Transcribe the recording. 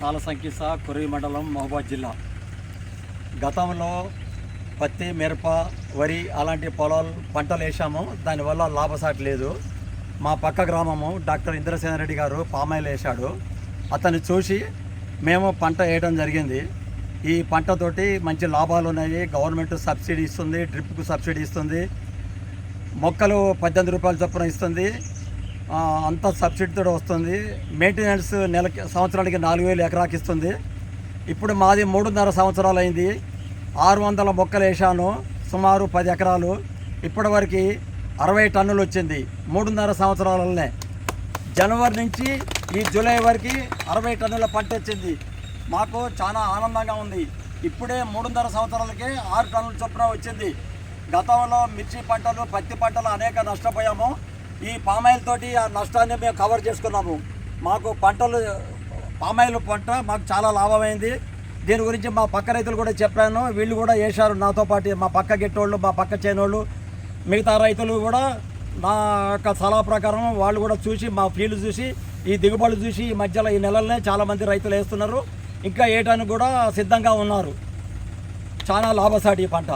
తాళసంకిస కొరి మండలం మహబాద్ జిల్లా. గతంలో పత్తి మిరప వరి అలాంటి పొలాలు పంటలు వేసాము దానివల్ల లాభసాటి లేదు. మా పక్క గ్రామము డాక్టర్ ఇంద్రసేన రెడ్డి గారు పామాయిల్ వేశాడు. అతన్ని చూసి మేము పంట వేయడం జరిగింది. ఈ పంటతోటి మంచి లాభాలు ఉన్నాయి. గవర్నమెంట్ సబ్సిడీ ఇస్తుంది డ్రిప్కు సబ్సిడీ ఇస్తుంది. మొక్కలు పద్దెనిమిది రూపాయల చొప్పున ఇస్తుంది. అంతా సబ్సిడీతో వస్తుంది. మెయింటెనెన్స్ నెలకి సంవత్సరానికి నాలుగు వేలు ఎకరాకి ఇస్తుంది. ఇప్పుడు మాది మూడున్నర సంవత్సరాలు అయింది. ఆరు వందల మొక్కలు వేసాను సుమారు పది ఎకరాలు. ఇప్పటివరకు అరవై టన్నులు వచ్చింది. మూడున్నర సంవత్సరాలనే. జనవరి నుంచి ఈ జూలై వరకు అరవై టన్నుల పంట వచ్చింది. మాకు చాలా ఆనందంగా ఉంది. ఇప్పుడే మూడున్నర సంవత్సరాలకే ఆరు టన్నుల చొప్పున వచ్చింది. గతంలో మిర్చి పంటలు పత్తి పంటలు అనేక నష్టపోయాము. ఈ పామాయిల్ తోటి ఆ నష్టాన్ని మేము కవర్ చేసుకున్నాము. మాకు పంటలు పామాయిల్ పంట మాకు చాలా లాభమైంది. దీని గురించి మా పక్క రైతులు కూడా చెప్పాను. వీళ్ళు కూడా వేశారు నాతో పాటు మా పక్క గిట్టోళ్ళు మా పక్క చేనోళ్ళు మిగతా రైతులు కూడా నా యొక్క సలహా ప్రకారం వాళ్ళు కూడా చూసి మా ఫీల్డ్ చూసి ఈ దిగుబడులు చూసి ఈ మధ్యలో ఈ నెలలనే చాలామంది రైతులు వేస్తున్నారు. ఇంకా వేయటానికి కూడా సిద్ధంగా ఉన్నారు. చాలా లాభసాటి ఈ పంట.